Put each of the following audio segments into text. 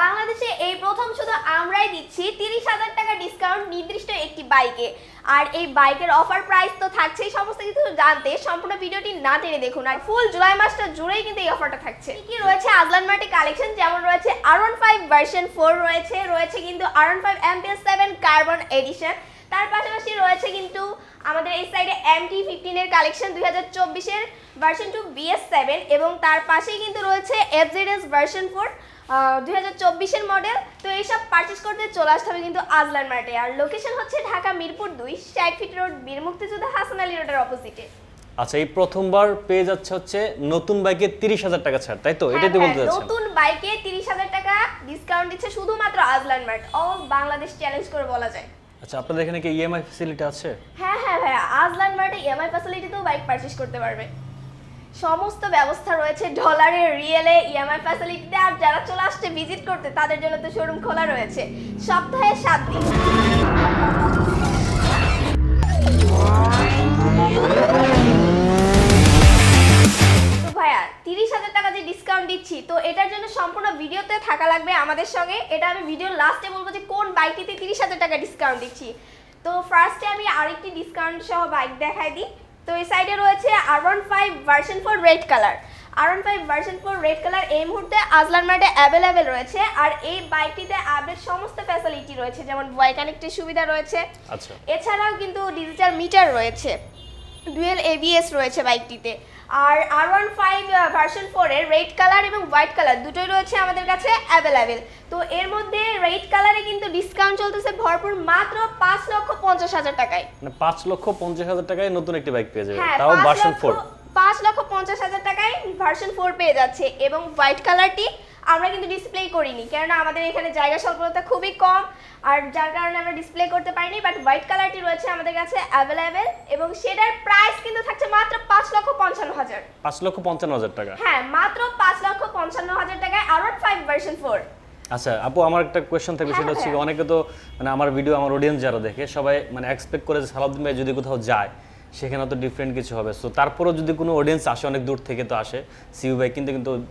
বাংলাদেশে এই প্রথম শুধু আমরাই দিচ্ছি। তিরিশ হাজার টাকা ডিসকাউন্ট নির্দিষ্ট একটি বাইকে আর এই বাইকের অফার প্রাইস তো থাকছেই সমস্ত কিছু জানতে সম্পূর্ণ ভিডিওটি না টেনে দেখুন। আর ফুল জুলাই মাসটা জুড়েই কিন্তু এই অফারটা থাকছে। কি রয়েছে? আজলান মার্টি কালেকশন যেমন রয়েছে R one five version four রয়েছে রয়েছে কিন্তু R one five MPS seven carbon edition তার পাশাপাশি রয়েছে কিন্তু আমাদের এই সাইডে এম টি ফিফটিনের কালেকশন দুই হাজার চব্বিশের ভার্সন টু বিএস সেভেন এবং তার পাশেই কিন্তু রয়েছে এফজেডএস ভার্সন ফোর দুই হাজার চব্বিশের মডেল তো এইসব পারচেস করতে চলে আসতে হবে কিন্তু আজলান মার্টে আর লোকেশন হচ্ছে ঢাকা মিরপুর দুই ষাট ফিট রোড বীর মুক্তিযোদ্ধা হাসান আলী রোডের অপোজিটে আচ্ছা এই প্রথমবার পেয়ে যাচ্ছে হচ্ছে নতুন বাইকে তিরিশ হাজার টাকা ছাড় তাই তো? হ্যাঁ, এটাই তো বলতে যাচ্ছেন নতুন বাইকে তিরিশ হাজার টাকা ডিসকাউন্ট দিচ্ছে শুধুমাত্র Azlan mart all Bangladesh challenge করে বলা যায়। আচ্ছা আপনাদের এখানে কি ইএমআই ফ্যাসিলিটি আছে? হ্যাঁ হ্যাঁ ভাইয়া আজলান মার্টে ইএমআই ফ্যাসিলিটিতেও বাইক পারচেস করতে পারবে। সমস্ত ব্যবস্থা রয়েছে ডলারে রিয়েলে ইএমআই ফ্যাসিলিটিতে আর যারা চলে আসছে ভিজিট করতে, তাদের জন্য তো শোরুম খোলা রয়েছে। সপ্তাহে সাত দিন। ভাইয়া, তিরিশ হাজার টাকা যে ডিসকাউন্ট দিচ্ছি, তো এটার জন্য সম্পূর্ণ ভিডিওতে থাকা লাগবে আমাদের সঙ্গে। এটা আমি ভিডিওর লাস্টে বলব যে কোন বাইকটিতে তিরিশ হাজার টাকা ডিসকাউন্ট দিচ্ছি। তো ফার্স্টে আমি আরেকটি ডিসকাউন্ট সহ বাইক দেখাই দিই। তো এই সাইডে রয়েছে R one five version four red colour R one five version four red colour এই মুহূর্তে আজলান মার্টে অ্যাভেলেবেল রয়েছে আর এই বাইকটিতে আপডেট সমস্ত ফ্যাসিলিটি রয়েছে যেমন ভয় কানেক্টের সুবিধা রয়েছে। আচ্ছা। এছাড়াও কিন্তু ডিজিটাল মিটার রয়েছে। ডুয়েল এবিএস রয়েছে বাইকটিতে আর আর ওয়ান ফাইভ ভার্সন ফোরের রেড কালার এবং হোয়াইট কালার দুটোই রয়েছে আমাদের কাছে অ্যাভেলেবেল তো এর মধ্যে রেড কালারে কিন্তু ডিসকাউন্ট চলতেছে ভরপুর মাত্র পাঁচ লক্ষ পঞ্চাশ হাজার টাকায়। মানে পাঁচ লক্ষ পঞ্চাশ হাজার টাকায় নতুন একটি বাইক পেয়ে যাবে। হ্যাঁ তাও ভার্সন ফোর পাঁচ লক্ষ পঞ্চাশ হাজার টাকায় ভার্সন ফোর পেয়ে যাচ্ছে এবং হোয়াইট কালারটি আমরা কিন্তু ডিসপ্লে করিনি কেননা আমাদের এখানে জায়গা স্বল্পতা খুবই কম আর যার কারণে আমরা ডিসপ্লে করতে পারিনি বাট হোয়াইট কালারটি রয়েছে আমাদের কাছে অ্যাভেলেবেল এবং সেটার প্রাইস কিন্তু থাকছে মাত্র পাঁচ লক্ষ পঞ্চান্ন হাজার। পাঁচ লক্ষ পঞ্চান্ন হাজার টাকা? হ্যাঁ মাত্র পাঁচ লক্ষ পঞ্চান্ন হাজার টাকায় আর ফাইভ ভার্সন ফোর আচ্ছা আপু আমার একটা কোয়েশ্চেন থাকবে হ্যাঁ, সেটা হচ্ছে হ্যাঁ। অনেকে তো মানে আমার ভিডিও আমার অডিয়েন্স যারা দেখে সবাই মানে এক্সপেক্ট করে যে সালাউদ্দিন ভাই যদি কোথাও যায় সেখানে তো ডিফারেন্ট কিছু হবে। সো তারপরেও যদি কোনো অডিয়েন্স আসে, অনেক দূর থেকে তো আসে। সিউ ভাই কিন্তু কিন্তু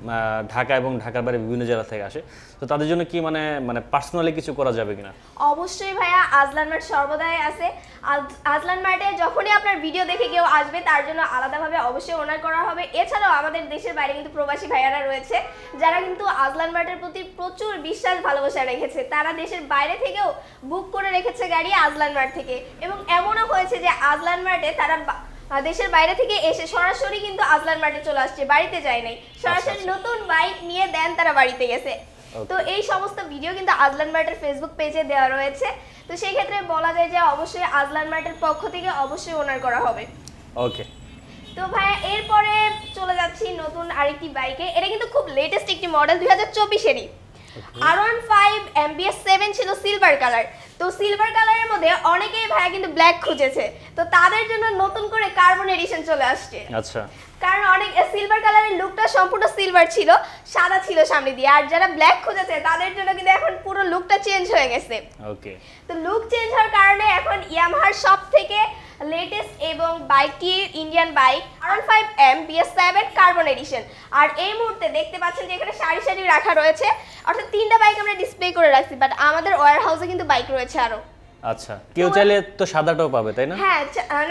ঢাকা এবং ঢাকার বাইরে বিভিন্ন জেলা থেকে আসে। তো তাদের জন্য কি মানে মানে পার্সোনালি কিছু করা যাবে কিনা? অবশ্যই ভাইয়া, আজলান মার্ট সর্বদাই আছে। আজ- আজলান মার্টে যখনই আপনার ভিডিও দেখে কেউ আসবে, তার জন্য আলাদাভাবে অবশ্যই ওনার করা হবে। এছাড়াও আমাদের দেশের বাইরে কিন্তু প্রবাসী ভাইয়ারা রয়েছে, যারা কিন্তু আজলান মার্টের প্রতি প্রচুর বিশ্বাস ভালোবাসা রেখেছে। তারা দেশের বাইরে থেকেও বুক করে রেখেছে গাড়ি আজলান মার্ট থেকে। এবং এমনও হয়েছে যে আজলান মার্টে তারা বা- দেশের বাইরে থেকে এসে সরাসরি কিন্তু আজলান মার্টে চলে আসছে বাড়িতে যায় নাই। সরাসরি আচ্ছা। নতুন বাইক নিয়ে দেন তারা বাড়িতে গেছে। তো এই সমস্ত ভিডিও কিন্তু আজলান মার্টের ফেসবুক পেজে দেওয়া রয়েছে। তো সেই ক্ষেত্রে বলা যায় যে অবশ্যই আজলান মার্টের পক্ষ থেকে অবশ্যই ওনার করা হবে। ওকে তো ভাইয়া এরপরে চলে যাচ্ছি নতুন আরেকটি বাইকে। এটা কিন্তু খুব লেটেস্ট একটি মডেল দুই হাজার চব্বিশেরই। R one five MBS seven ছিল সিলভার কালার তো সিলভার কালারের মধ্যে অনেকেই ভাইয়া কিন্তু ব্ল্যাক খুঁজেছে। তো তাদের জন্য নতুন করে কার্বন এডিশন চলে আসছে। আচ্ছা। কারণ অনেক সিলভার কালারের লুকটা সম্পূর্ণ সিলভার ছিল সাদা ছিল সামনে দিয়ে। আর যারা ব্ল্যাক খুঁজেছে তাদের জন্য কিন্তু এখন পুরো লুকটা চেঞ্জ হয়ে গেছে। ওকে তো লুক চেঞ্জ হওয়ার কারণে এখন ইয়ামাহার সব থেকে লেটেস্ট এবং বাইকটি Indian bike R five M BS seven carbon edition আর এই মুহূর্তে দেখতে পাচ্ছেন যে এখানে সারি সারি রাখা রয়েছে। অর্থাৎ তিনটা বাইক আমরা ডিসপ্লে করে রাখছি বাট আমাদের ওয়ার হাউসে কিন্তু বাইক রয়েছে আরও। আচ্ছা কেউ চাইলে তো সাদাটাও পাবে তাই না? হ্যাঁ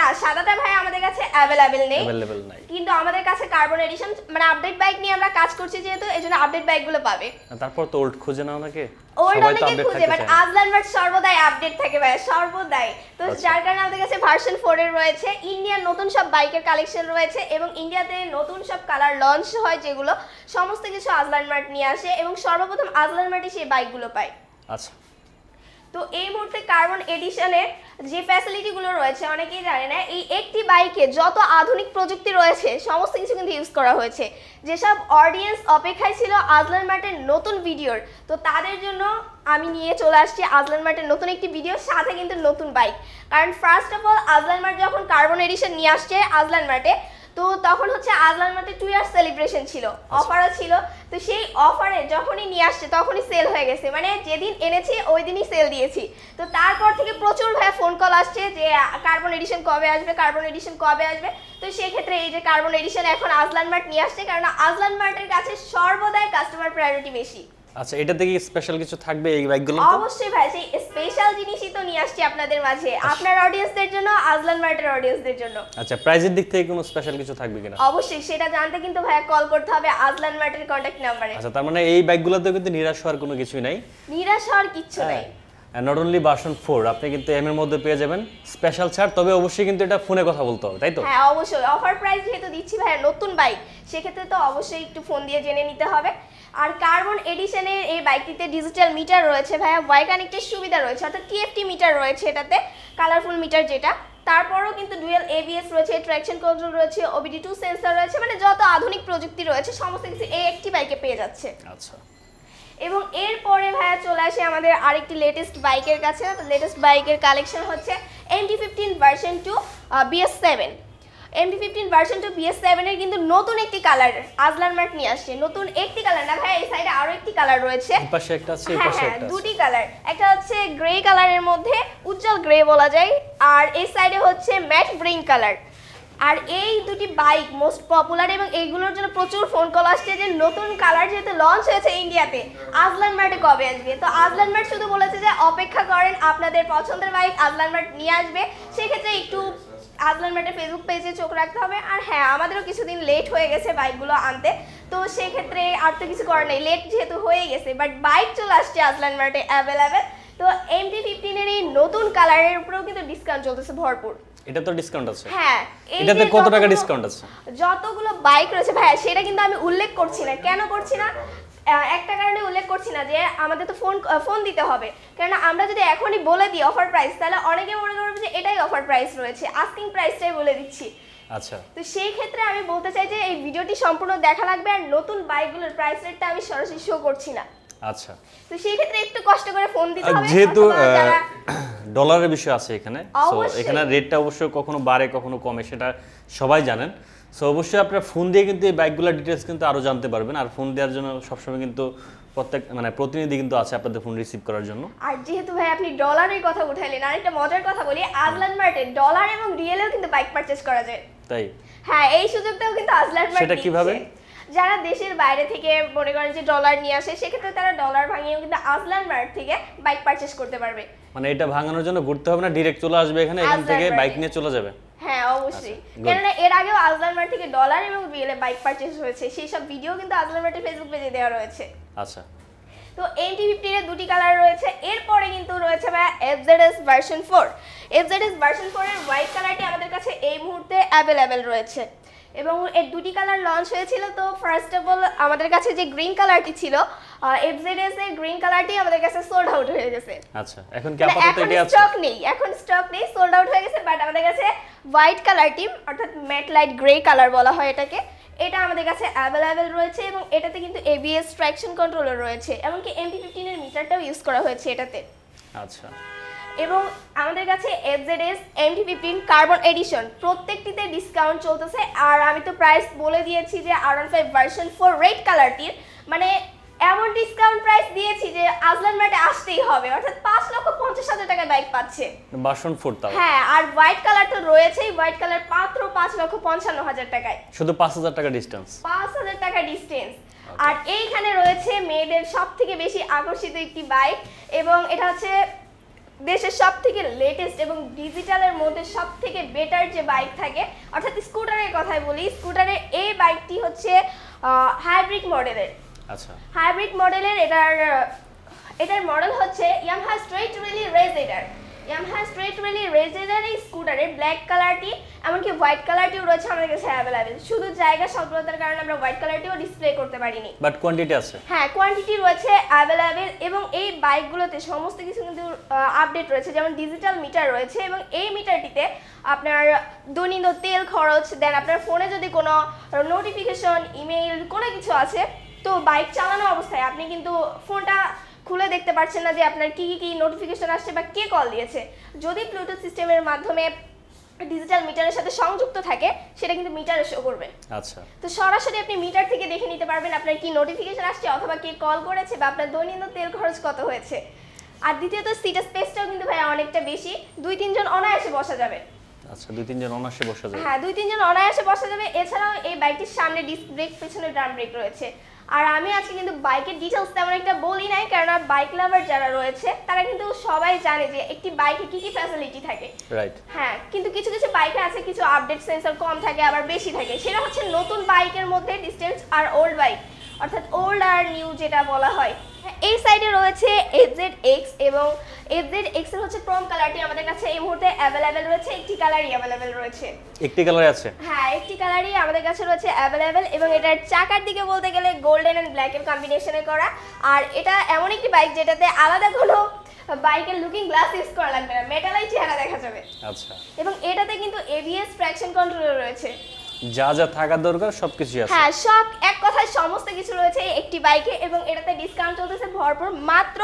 না সাদাটা ভাই আমাদের কাছে অ্যাভেলেবেল নেই। অ্যাভেলেবেল নাই। কিন্তু আমাদের কাছে কার্বন এডিশন মানে আপডেট বাইক নিয়ে আমরা কাজ করছি যেহেতু এই জন্য আপডেট বাইকগুলো পাবে। তারপর তো ওল্ড খুঁজে নাও নাকি? ওল্ড অনেকে খুঁজে বাট আজলান বাট সর্বদাই আপডেট থাকে ভাই সর্বদাই। তো আচ্ছা। যার কারণে আমাদের কাছে ভার্সন ফোর এর রয়েছে ইন্ডিয়ান নতুন সব বাইকের কালেকশন রয়েছে এবং ইন্ডিয়াতে নতুন সব কালার লঞ্চ হয় যেগুলো সমস্ত কিছু আজলান মার্ট নিয়ে আসে এবং সর্বপ্রথম আজলান মার্টে সেই বাইকগুলো পায়। আচ্ছা। তো এই মুহূর্তে কার্বন এডিশনের যে ফ্যাসিলিটিগুলো রয়েছে, অনেকেই জানে না, এই একটি বাইকে যত আধুনিক প্রযুক্তি রয়েছে, সমস্ত কিছু কিন্তু ইউজ করা হয়েছে। যেসব অডিয়েন্স অপেক্ষায় ছিল আজলান মার্টের নতুন ভিডিওর তো তাদের জন্য আমি নিয়ে চলে আসছি আজলান মার্টের নতুন একটি ভিডিও সাথে কিন্তু নতুন বাইক কারণ first of all Azlan Mart যখন কার্বন এডিশন নিয়ে আসছে আজলান মার্টে তো তখন হচ্ছে আজলান মার্টে টু ইয়ার্স সেলিব্রেশন ছিল অফারও ছিল। তো সেই অফারে যখনই নিয়ে আসছে তখনই সেল হয়ে গেছে। মানে যেদিন এনেছি ওই দিনই সেল দিয়েছি। তো তারপর থেকে প্রচুর ভাই ফোন কল আসছে যে কার্বন এডিশন কবে আসবে কার্বন এডিশন কবে আসবে? তো সেই ক্ষেত্রে এই যে কার্বন এডিশন এখন আজলান মার্ট নিয়ে আসছে কারণ আজলান মার্টের কাছে সর্বদাই কাস্টমার প্রায়োরিটি বেশি। আচ্ছা এটাতে কি স্পেশাল কিছু থাকবে এই বাইকগুলো অবশ্যই ভাই সেই স্পেশাল জিনিসই তো নিয়ে আসছি আপনাদের মাঝে। আপনার অডিয়েন্সদের জন্য আজলান মার্টের অডিয়েন্সদের জন্য। আচ্ছা প্রাইজের দিক থেকে কোনো স্পেশাল কিছু থাকবে কিনা? অবশ্যই সেটা জানতে কিন্তু ভাইয়া কল করতে হবে আজলান মার্টের কন্ট্যাক্ট নাম্বারে আচ্ছা তার মানে এই বাইকগুলোতেও কিন্তু নিরাশ হওয়ার কোনো কিছুই নাই? নিরাশ হওয়ার কিচ্ছু হ্যাঁ। নাই। নট অনলি ভার্সন ফোর আপনি কিন্তু এম এর মধ্যে পেয়ে যাবেন স্পেশাল ছাড় তবে অবশ্যই কিন্তু এটা ফোনে কথা বলতে হবে তাই তো? হ্যাঁ অবশ্যই। অফার প্রাইস যেহেতু দিচ্ছি ভাইয়া নতুন বাইক সেক্ষেত্রে তো অবশ্যই একটু ফোন দিয়ে জেনে নিতে হবে। আর কার্বন এডিশনের এই বাইকটিতে ডিজিটাল মিটার রয়েছে ভাইয়া ওয়াই কানেক্টের সুবিধা রয়েছে অর্থাৎ টিএফটি মিটার রয়েছে এটাতে কালারফুল মিটার যেটা। তারপরেও কিন্তু ডুয়েল এবিএস রয়েছে ট্র্যাকশন কন্ট্রোল রয়েছে ওবিডি টু সেন্সর রয়েছে মানে যত আধুনিক প্রযুক্তি রয়েছে সমস্ত কিছু এই একটি বাইকে পেয়ে যাচ্ছে। আচ্ছা। এবং এরপরে ভাইয়া চলে আসে আমাদের আরেকটি লেটেস্ট বাইকের কাছে লেটেস্ট বাইকের কালেকশন হচ্ছে MT fifteen version two BS seven MT fifteen version two BS সেভেনের কিন্তু নতুন একটি কালার আজলান মার্ট নিয়ে আসছে। নতুন একটি কালার না ভাই এই সাইডে আরও একটি কালার রয়েছে। পাশে একটা আছে এই হ্যাঁ পাশে হ্যাঁ একটা দুটি কালার একটা হচ্ছে গ্রে কালারের মধ্যে উজ্জ্বল গ্রে বলা যায় আর এই সাইডে হচ্ছে ম্যাট গ্রিন কালার আর এই দুটি বাইক মোস্ট পপুলার এবং এইগুলোর জন্য প্রচুর ফোন কল আসছে যে নতুন কালার যেহেতু লঞ্চ হয়েছে ইন্ডিয়াতে আজলান মার্টে কবে আসবে? তো আজলান মার্ট শুধু বলেছে যে অপেক্ষা করেন আপনাদের পছন্দের বাইক আজলান মার্ট নিয়ে আসবে। সেক্ষেত্রে একটু আজলান মার্টের ফেসবুক পেজে চোখ রাখতে হবে। আর হ্যাঁ আমাদেরও কিছুদিন লেট হয়ে গেছে বাইকগুলো আনতে। তো সেক্ষেত্রে আর তো কিছু করার নেই। লেট যেহেতু হয়ে গেছে বাট বাইক চলে আসছে আজলান মার্টে অ্যাভেলেবেল তো এম এমটি ফিফটিনের এই নতুন কালারের উপরেও কিন্তু ডিসকাউন্ট চলতেছে ভরপুর। এটা তো ডিসকাউন্ট আছে। হ্যাঁ এটাতে কত টাকা ডিসকাউন্ট আছে? যতগুলো বাইক রয়েছে ভাই সেটা কিন্তু আমি উল্লেখ করছি না। কেন করছি না? একটা কারণে উল্লেখ করছি না যে আমাদের তো ফোন ফোন দিতে হবে। কেননা আমরা যদি এখনই বলে দিই অফার প্রাইস তাহলে অনেকে মনে করবে যে এটাই অফার প্রাইস রয়েছে। আস্কিং প্রাইসটাই বলে দিচ্ছি। আচ্ছা। তো সেই ক্ষেত্রে আমি বলতে চাই যে এই ভিডিওটি সম্পূর্ণ দেখা লাগবে আর নতুন বাইকগুলোর প্রাইস রেটটা আমি সরাসরি শো করছি না। আচ্ছা। তো সেই ক্ষেত্রে একটু কষ্ট করে ফোন দিতে হবে যেহেতু ডলারের বিষয় আছে এখানে সো এখানে রেটটা অবশ্যই কখনো বাড়ে কখনো কমে সেটা সবাই জানেন। সো অবশ্যই আপনার ফোন দিয়ে কিন্তু এই বাইকগুলোর ডিটেলস কিন্তু আরও জানতে পারবেন। আর ফোন দেওয়ার জন্য সবসময় কিন্তু প্রত্যেক মানে প্রতিনিধি কিন্তু আছে আপনাদের ফোন রিসিভ করার জন্য। আর যেহেতু ভাই আপনি ডলারের কথা উঠাইলেন আরেকটা মজার কথা বলি আজলান মার্টে ডলার এবং রিয়েলেও কিন্তু বাইক পারচেজ করা যায়। তাই? হ্যাঁ এই সুযোগটাও কিন্তু আজলান মার্ট সেটা কীভাবে? যারা দেশের বাইরে থেকে মনে করেন যে ডলার নিয়ে আসে সেক্ষেত্রে তারা ডলার ভাঙিয়েও কিন্তু আজলান মার্ট থেকে বাইক পারচেজ করতে পারবে। মানে এটা ভাঙানোর জন্য ঘুরতে হবে না ডিরেক্ট চলে আসবে এখানে এখান থেকে বাইক নিয়ে চলে যাবে। হ্যাঁ অবশ্যই। আচ্ছা, কেননা এর আগেও আজলান মার্ট থেকে ডলার এবং রিয়েলে বাইক পারচেজ হয়েছে। সেই সব ভিডিও কিন্তু আজলান মার্টের ফেসবুক পেজে দেওয়া রয়েছে। আচ্ছা। তো এমটি ফিফটিনের দুটি কালার রয়েছে। এরপরে কিন্তু রয়েছে ভাইয়া FZS version four FZS version ফোরের হোয়াইট কালারটি আমাদের কাছে এই মুহূর্তে অ্যাভেলেবেল রয়েছে। এবং এর দুটি কালার লঞ্চ হয়েছিল। তো ফার্স্ট অফ অল আমাদের কাছে যে গ্রিন কালারটি ছিল এফজেডএস এর গ্রিন কালারটি আমাদের কাছে সোল্ড আউট হয়ে গেছে। আচ্ছা এখন কি মানে আপাতত এখন আছে? স্টক নেই এখন স্টক নেই সোল্ড আউট হয়ে গেছে বাট আমাদের কাছে হোয়াইট কালারটি অর্থাৎ ম্যাট লাইট গ্রে কালার বলা হয় এটাকে এটা আমাদের কাছে অ্যাভেলেবেল রয়েছে এবং এটাতে কিন্তু এবিএস ট্র্যাকশন কন্ট্রোলার রয়েছে এমনকি ফিফটিনের মিটারটাও ইউজ করা হয়েছে এটাতে। আচ্ছা। এবং আমাদের কাছে FZS MT fifteen carbon edition প্রত্যেকটিতে discount চলতেছে আর আমি তো প্রাইস বলে দিয়েছি যে R one five version four red কালারটির মানে এমন ডিসকাউন্ট প্রাইস দিয়েছি যে আজলান মার্টে আসতেই হবে। অর্থাৎ পাঁচ লক্ষ পঞ্চাশ হাজার টাকায় বাইক পাচ্ছে। বাসন ফোর তাও হ্যাঁ আর হোয়াইট কালার তো রয়েছেই হোয়াইট কালার মাত্র পাঁচ লক্ষ পঞ্চান্ন হাজার টাকায়। শুধু পাঁচ হাজার টাকা ডিস্টেন্স পাঁচ হাজার টাকা ডিস্টেন্স আর এইখানে রয়েছে মেয়েদের সব থেকে বেশি আকর্ষিত একটি বাইক এবং এটা হচ্ছে দেশের সব থেকে লেটেস্ট এবং ডিজিটালের মধ্যে সব থেকে বেটার যে বাইক থাকে। অর্থাৎ স্কুটারের কথাই বলি স্কুটারের এই বাইকটি হচ্ছে হাইব্রিড মডেলের আচ্ছা। হাইব্রিড মডেলের এটার এটার মডেল হচ্ছে ইয়ামাহা স্ট্রেট রেলি রেজ এটার ইয়ামাহা স্ট্রেট রেলি রেজ এটার এই স্কুটারের ব্ল্যাক কালারটি এমনকি হোয়াইট কালারটিও রয়েছে আমাদের কাছে অ্যাভেলেবেল শুধু জায়গা স্বল্পতার কারণে আমরা হোয়াইট কালারটিও ডিসপ্লে করতে পারিনি। বাট কোয়ান্টিটি আছে। হ্যাঁ কোয়ান্টিটি রয়েছে অ্যাভেলেবেল এবং এই বাইকগুলোতে সমস্ত কিছু কিন্তু আপডেট রয়েছে। যেমন ডিজিটাল মিটার রয়েছে এবং এই মিটারটিতে আপনার দৈনন্দিন তেল খরচ দেন আপনার ফোনে যদি কোনো নোটিফিকেশন ইমেইল কোনো কিছু আছে তো বাইক চালানো অবস্থায় আপনি কিন্তু ফোনটা খুলে দেখতে পাচ্ছেন না যে আপনার কি কি কি নোটিফিকেশন আসছে বা কে কল দিয়েছে। যদি ব্লুটুথ সিস্টেমের মাধ্যমে ডিজিটাল মিটারের সাথে সংযুক্ত থাকে সেটা কিন্তু মিটারে শো করবে। আচ্ছা। তো সরাসরি আপনি মিটার থেকে দেখে নিতে পারবেন আপনার কি নোটিফিকেশন আসছে অথবা কে কল করেছে বা আপনার দৈনন্দিন তেল খরচ কত হয়েছে। আর দ্বিতীয়ত সিটের স্পেসটাও কিন্তু ভাই অনেকটা বেশি। দুই তিনজন অনায়াসে বসা যাবে। আচ্ছা দুই তিনজন অনার্সে বসা যায় হ্যাঁ দুই তিনজন অনায়াসে বসা যাবে। এছাড়াও এই বাইকটির সামনে ডিস্ক ব্রেক পেছনে ড্রাম ব্রেক রয়েছে। আর আমি আজকে কিন্তু বাইকের ডিটেলস তেমন একটা বলি নাই কারণ বাইক লাভার যারা রয়েছে তারা কিন্তু সবাই জানে যে একটি বাইকে কি কি ফ্যাসিলিটি থাকে। রাইট হ্যাঁ কিন্তু কিছু কিছু বাইকে আছে কিছু আপডেট সেন্সর কম থাকে আবার বেশি থাকে। সেটা হচ্ছে নতুন বাইকের মধ্যে ডিস্টেন্স আর ওল্ড বাইক অর্থাৎ ওল্ড আর নিউ যেটা বলা হয় এই সাইডে রয়েছে এফজেড এক্স এবং এফজেড এক্সের হচ্ছে ক্রোম কালারটি আমাদের কাছে এই মুহূর্তে অ্যাভেলেবেল রয়েছে একটি কালারই অ্যাভেলেবেল রয়েছে। একটি কালারে আছে? হ্যাঁ একটি কালারই আমাদের কাছে রয়েছে অ্যাভেলেবেল এবং এটার চাকার দিকে বলতে গেলে গোল্ডেন অ্যান্ড ব্ল্যাকের কম্বিনেশনে করা। আর এটা এমন একটি বাইক যেটাতে আলাদা কোনো বাইকের লুকিং গ্লাস ইউজ করা লাগবে না মেটালাই চেহারা দেখা যাবে। আচ্ছা। এবং এটাতে কিন্তু এবিএস ট্র্যাকশন কন্ট্রোল রয়েছে। যা যা থাকার দরকার সবকিছুই আছে। হ্যাঁ সব এক সমস্ত কিছু রয়েছে একটি বাইকে এবং এটাতে ডিসকাউন্ট চলতেছে ভরপুর মাত্র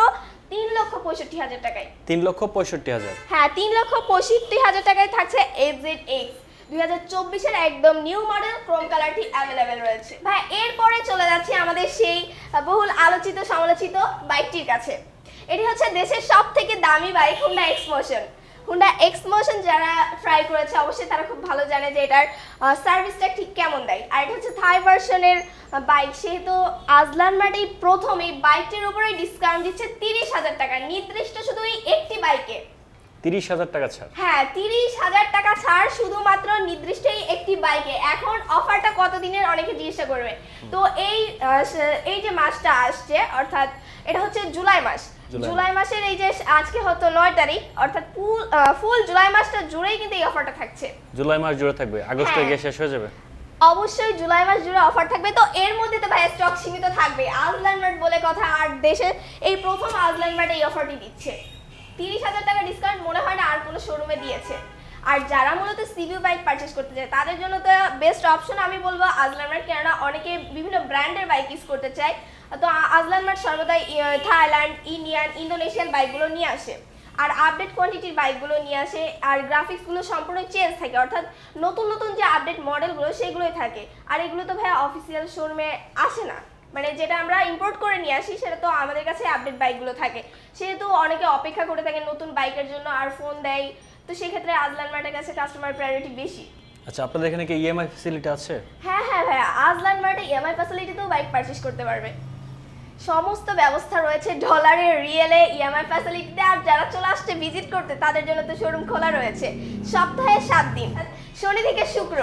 তিন লক্ষ পঁয়ষট্টি হাজার টাকায়। তিন লক্ষ পঁয়ষট্টি হাজার। হ্যাঁ তিন লক্ষ পঁয়ষট্টি হাজার টাকায় থাকছে এফজেড এক্স দুই হাজার চব্বিশের একদম নিউ মডেল ক্রোম কালারটি অ্যাভেলেবেল রয়েছে। ভাই এরপরে চলে যাচ্ছি আমাদের সেই বহুল আলোচিত সমালোচিত বাইকটির কাছে। এটি হচ্ছে দেশের সব থেকে দামি bike Honda x motion Honda X motion যারা ট্রাই করেছে, অবশ্যই তারা খুব ভালো জানে যে এটার সার্ভিসটা ঠিক কেমন দেয়। আর এটা হচ্ছে থাই ভার্সনের বাইক সেহেতু আজলান এই প্রথম এই বাইকটির উপরে ডিসকাউন্ট দিচ্ছে তিরিশ হাজার টাকা। নির্দিষ্ট শুধু এই একটি বাইকে তিরিশ হাজার টাকা ছাড়। হ্যাঁ তিরিশ হাজার টাকা ছাড় শুধুমাত্র নির্দিষ্ট একটি বাইকে। এখন অফারটা কতদিনের অনেকে জিজ্ঞাসা করবে। তো এই এই যে মাসটা আসছে অর্থাৎ এটা হচ্ছে জুলাই মাস। জুলাই। মাসের এই যে আজকে হতো নয় তারিখ অর্থাৎ ফুল ফুল জুলাই মাসটা জুড়েই কিন্তু এই অফারটা থাকছে। জুলাই মাস জুড়ে থাকবে। আগস্টে হ্যাঁ। গিয়ে শেষ হয়ে যাবে? অবশ্যই জুলাই মাস জুড়ে অফার থাকবে। তো এর মধ্যে তো ভাই স্টক সীমিত থাকবে। আজলান মার্ট বলে কথা আর দেশের এই প্রথম আজলান মার্ট এই অফারটি দিচ্ছে। তিরিশ হাজার টাকা ডিসকাউন্ট মনে হয় না আর কোনো শোরুমে দিয়েছে। আর যারা মূলত সিভিউ বাইক পারচেস করতে চায়, তাদের জন্য তো বেস্ট অপশন আমি বলব আজলান মার্ট কেননা অনেকে বিভিন্ন ব্র্যান্ডের বাইক ইউজ করতে চায়। তো আজলান মার্ট সর্বদাই থাইল্যান্ড ইন্ডিয়ান ইন্দোনেশিয়ান বাইকগুলো নিয়ে আসে। আর আপডেট কোয়ান্টিটির বাইকগুলো নিয়ে আসে, আর গ্রাফিক্সগুলো সম্পূর্ণ চেঞ্জ থাকে। অর্থাৎ নতুন নতুন যে আপডেট মডেলগুলো সেগুলোই থাকে। আর এগুলো তো ভাইয়া অফিসিয়াল শোরুমে আসে না। মানে যেটা আমরা ইম্পোর্ট করে নিয়ে আসি সেটা তো আমাদের কাছে আপডেট বাইকগুলো থাকে। সেহেতু অনেকে অপেক্ষা করে থাকে নতুন বাইকের জন্য আর ফোন দেয়। তো সেক্ষেত্রে আজলান মার্টের কাছে কাস্টমার প্রায়োরিটি বেশি। আচ্ছা আপনাদের এখানে কি ইএমআই ফ্যাসিলিটি আছে? হ্যাঁ হ্যাঁ ভাইয়া আজলান মার্টে ইএমআই ফ্যাসিলিটিতেও বাইক পারচেস করতে পারবে। সমস্ত ব্যবস্থা রয়েছে ডলারে রিয়েলে ইএমআই ফ্যাসিলিটিতে আর যারা চলে আসছে ভিজিট করতে তাদের জন্য তো শোরুম খোলা রয়েছে। সপ্তাহে সাত দিন শনি থেকে শুক্র।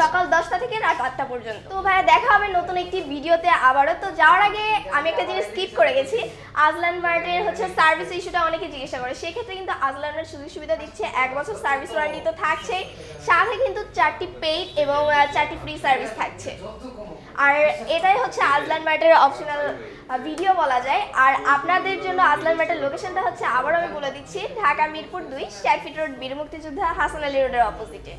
সকাল দশটা থেকে রাত আটটা পর্যন্ত। তো ভাইয়া, দেখা হবে নতুন একটি ভিডিওতে আবারও। তো যাওয়ার আগে আমি একটা জিনিস স্কিপ করে গেছি। আজলান মার্টের হচ্ছে সার্ভিস ইস্যুটা অনেকে জিজ্ঞাসা করে। সেক্ষেত্রে কিন্তু আজলান মার্ট সুযোগ সুবিধা দিচ্ছে। এক বছর সার্ভিস ওয়ারেন্টি তো থাকছেই সাথে কিন্তু চারটি পেইড এবং চারটি ফ্রি সার্ভিস থাকছে। আর এটাই হচ্ছে আজলান মার্টের অপশনাল ভিডিও বলা যায়। আর আপনাদের জন্য আজলান মার্টের লোকেশনটা হচ্ছে আবার আমি বলে দিচ্ছি, ঢাকা মিরপুর দুই স্ট্যাকফিট রোড বীর মুক্তিযোদ্ধা হাসান আলী রোডের অপোজিটে